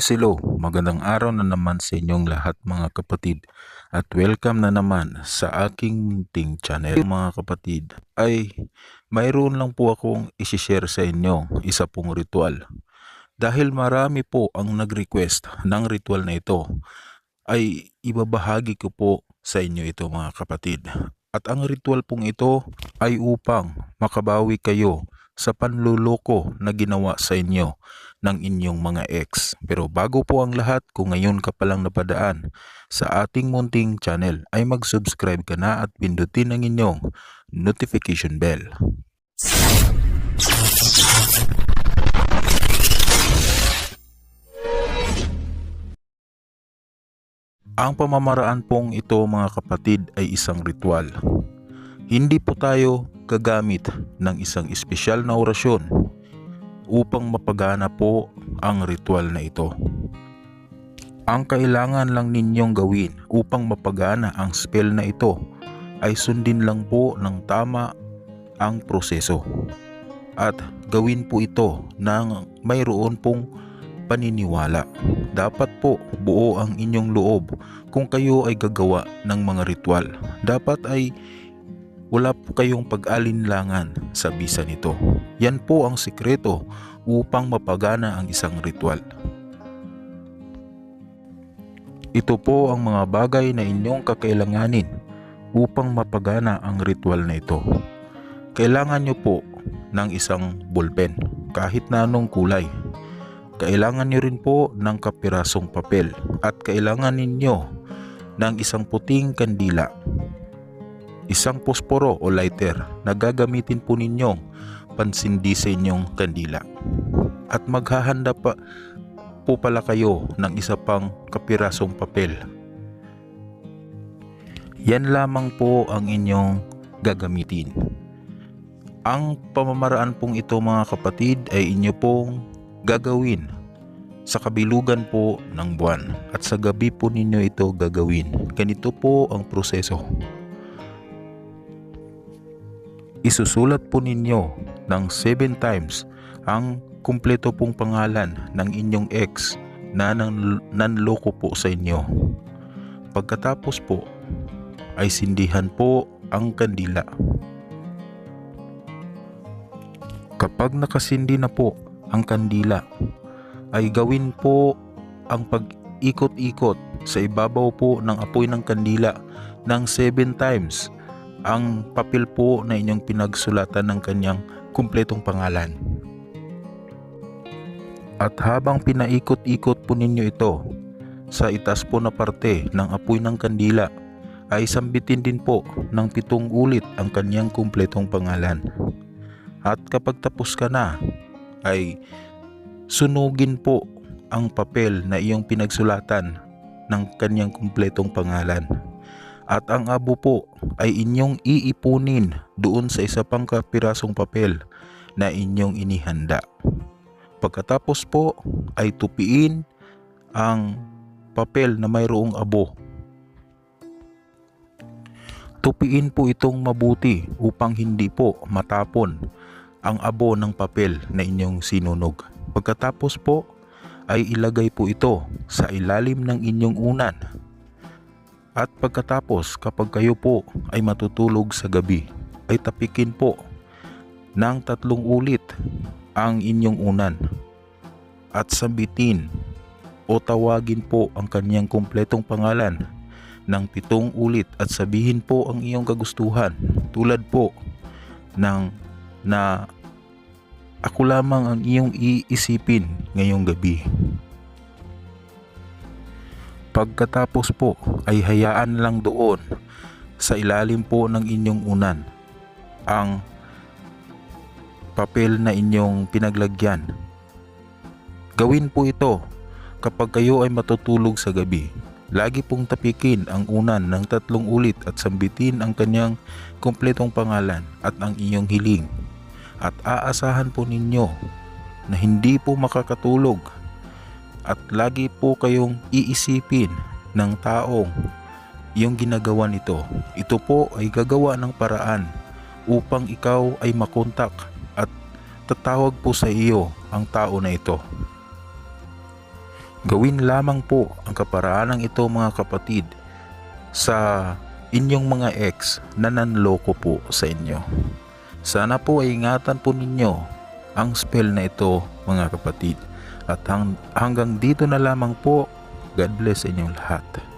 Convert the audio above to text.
Hello, magandang araw na naman sa inyong lahat mga kapatid. At welcome na naman sa aking munting channel mga kapatid. Ay mayroon lang po akong isishare sa inyo isa pong ritual. Dahil marami po ang nag-request ng ritual na ito ay ibabahagi ko po sa inyo ito mga kapatid. At ang ritual pong ito ay upang makabawi kayo sa panluloko na ginawa sa inyo ng inyong mga ex. Pero bago po ang lahat, kung ngayon ka palang napadaan sa ating munting channel, ay mag-subscribe ka na at pindutin ang inyong notification bell. Ang pamamaraan pong ito mga kapatid ay isang ritual. Hindi po tayo gagamit ng isang espesyal na orasyon upang mapagana po ang ritual na ito. Ang kailangan lang ninyong gawin upang mapagana ang spell na ito ay sundin lang po ng tama ang proseso. At gawin po ito ng mayroon pong paniniwala. Dapat po buo ang inyong loob kung kayo ay gagawa ng mga ritual. Dapat ay wala po kayong pag-alinlangan sa bisa nito. Yan po ang sikreto upang mapagana ang isang ritual. Ito po ang mga bagay na inyong kakailanganin upang mapagana ang ritual na ito. Kailangan nyo po ng isang ballpen kahit na anong kulay. Kailangan nyo rin po ng kapirasong papel at kailangan ninyo ng isang puting kandila isang posporo o lighter na gagamitin po ninyong pansindi sa inyong kandila. At maghahanda pa po pala kayo ng isa pang kapirasong papel. Yan lamang po ang inyong gagamitin. Ang pamamaraan pong ito mga kapatid ay inyo pong gagawin sa kabilugan po ng buwan at sa gabi po ninyo ito gagawin. Ganito po ang proseso. Isusulat po ninyo ng 7 times ang kumpleto pong pangalan ng inyong ex na nan nanloko po sa inyo. Pagkatapos po ay sindihan po ang kandila. Kapag nakasindi na po ang kandila ay gawin po ang pag-ikot-ikot sa ibabaw po ng apoy ng kandila ng 7 times ang papel po na inyong pinagsulatan ng kanyang kumpletong pangalan. At habang pinaikot-ikot po ninyo ito sa itas po na parte ng apoy ng kandila ay sambitin din po ng pitong ulit ang kanyang kumpletong pangalan. At kapag tapos ka na ay sunugin po ang papel na iyong pinagsulatan ng kanyang kumpletong pangalan at ang abo po ay inyong iipunin doon sa isa pang kapirasong papel na inyong inihanda. Pagkatapos po ay tupiin ang papel na mayroong abo. Tupiin po itong mabuti upang hindi po matapon ang abo ng papel na inyong sinunog. Pagkatapos po ay ilagay po ito sa ilalim ng inyong unan at pagkatapos kapag kayo po ay matutulog sa gabi ay tapikin po ng tatlong ulit ang inyong unan at sabitin o tawagin po ang kanyang kumpletong pangalan ng pitong ulit at sabihin po ang iyong kagustuhan tulad po ng na ako lamang ang iyong iisipin ngayong gabi. Pagkatapos po ay hayaan lang doon sa ilalim po ng inyong unan ang papel na inyong pinaglagyan. Gawin po ito kapag kayo ay matutulog sa gabi. Lagi pong tapikin ang unan ng tatlong ulit at sambitin ang kanyang kumpletong pangalan at ang inyong hiling. At aasahan po ninyo na hindi po makakatulog at lagi po kayong iisipin ng taong yung ginagawa nito. Ito po ay gagawa ng paraan upang ikaw ay makontak at tatawag po sa iyo ang tao na ito. Gawin lamang po ang kaparaanan ito mga kapatid sa inyong mga ex na nanloko po sa inyo. Sana po ay ingatan po ninyo ang spell na ito mga kapatid. At hang, hanggang dito na lamang po. God bless inyong lahat.